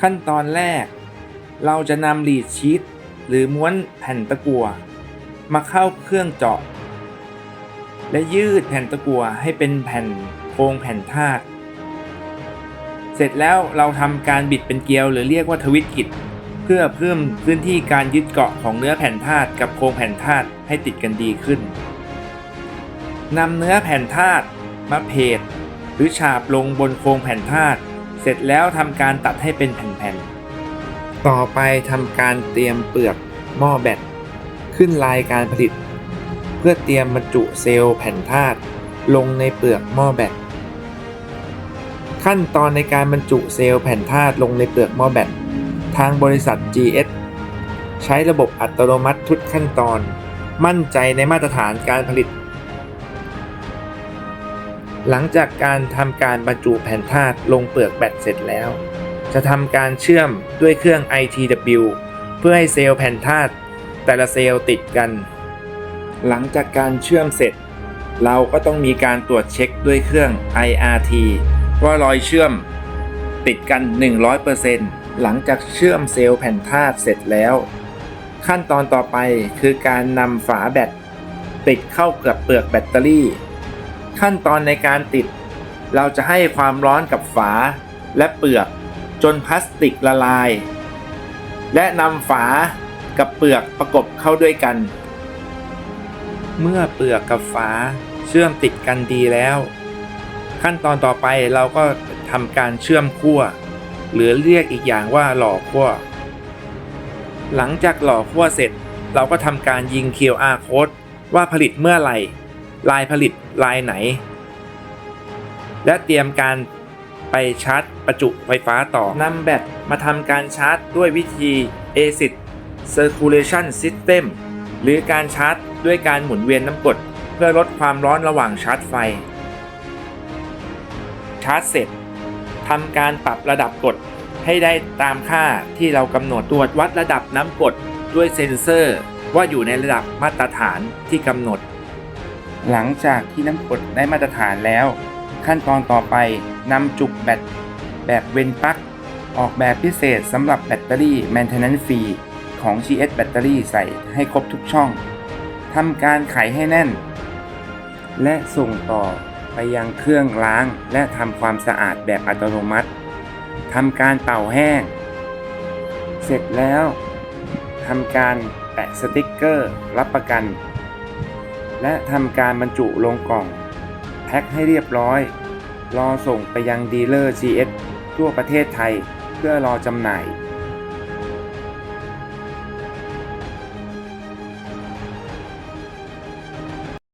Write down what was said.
ขั้นตอนแรก เราจะนำลีดชีตหรือม้วนแผ่นตะกั่วมาเข้าเครื่องเจาะ และยืดแผ่นตะกั่วให้เป็นแผ่นโครงแผ่นธาตุเสร็จแล้วเราทำการบิดเป็นเกลียวหรือเรียกว่าทวิตกิจเพื่อเพิ่มพื้นที่การยึดเกาะของเนื้อแผ่นธาตุกับโครงแผ่นธาตุให้ติดกันดีขึ้นนำเนื้อแผ่นธาตุมาเพดหรือฉาบลงบนโครงแผ่นธาตุ สร็จแล้วทำการตัดให้เป็นแผ่นๆ ต่อไปทำการเตรียมเปลือกหม้อแบตขึ้นลายการผลิต เพื่อเตรียมบรรจุเซลล์แผ่นธาตุลงในเปลือกหม้อแบตขั้นตอนในการบรรจุเซลล์แผ่นธาตุลงในเปลือกหม้อแบตทางบริษัท GS ใช้ระบบอัตโนมัติทุกขั้นตอน มั่นใจในมาตรฐานการผลิต หลังจากการทำการบรรจุแผ่นธาตุลงเปลือกแบตเสร็จแล้ว จะทำการเชื่อมด้วยเครื่อง ITW เพื่อให้เซลล์แผ่นธาตุแต่ละเซลล์ติดกัน หลังจากการเชื่อมเสร็จ เราก็ต้องมีการตรวจเช็คด้วยเครื่อง IRT ว่ารอยเชื่อมติดกัน 100%หลังจากเชื่อมเซลล์แผ่นธาตุเสร็จแล้ว ขั้นตอนต่อไปคือการนำฝาแบตติดเข้ากับเปลือกแบตเตอรี่ ขั้นตอนในการติด เราจะให้ความร้อนกับฝาและเปลือก จนพลาสติกละลาย และนำฝากับเปลือกประกบเข้าด้วยกัน เมื่อเปลือกกับฝาเชื่อมติดกันดีแล้ว ขั้นตอนต่อไปเราก็ทำการเชื่อมขั้ว หรือเรียกอีกอย่างว่าหล่อขั้ว หลังจากหล่อขั้วเสร็จ เราก็ทำการยิง QR code ว่าผลิตเมื่อไหร่ ลายผลิตลายไหน และเตรียมการไปชาร์จประจุไฟฟ้าต่อนำแบตมาทำการชาร์จด้วยวิธี ACID Circulation System หรือการชาร์จด้วยการหมุนเวียนน้ำกรดเพื่อลดความร้อนระหว่างชาร์จไฟ ชาร์จเสร็จทำการปรับระดับกรดให้ได้ตามค่าที่เรากำหนดตรวจวัดระดับน้ำกรดด้วยเซ็นเซอร์ว่าอยู่ในระดับมาตรฐานที่กำหนด หลังจากที่น้ำกรดได้มาตรฐานแล้ว ขั้นตอนต่อไปนำจุกแบตแบบเวนปัก ออกแบบพิเศษสำหรับแบตเตอรี่ Maintenance Free ของ GS แบตเตอรี่ใส่ให้ครบทุกช่องทำการไขให้แน่น และส่งต่อไปยังเครื่องล้างและทำความสะอาดแบบอัตโนมัติทำการเป่าแห้ง เสร็จแล้วทำการแปะสติกเกอร์ รับประกัน และทำการบรรจุลงกล่องแพ็คให้เรียบร้อย รอส่งไปยังดีลเลอร์ GS ทั่วประเทศไทย เพื่อรอจำหน่าย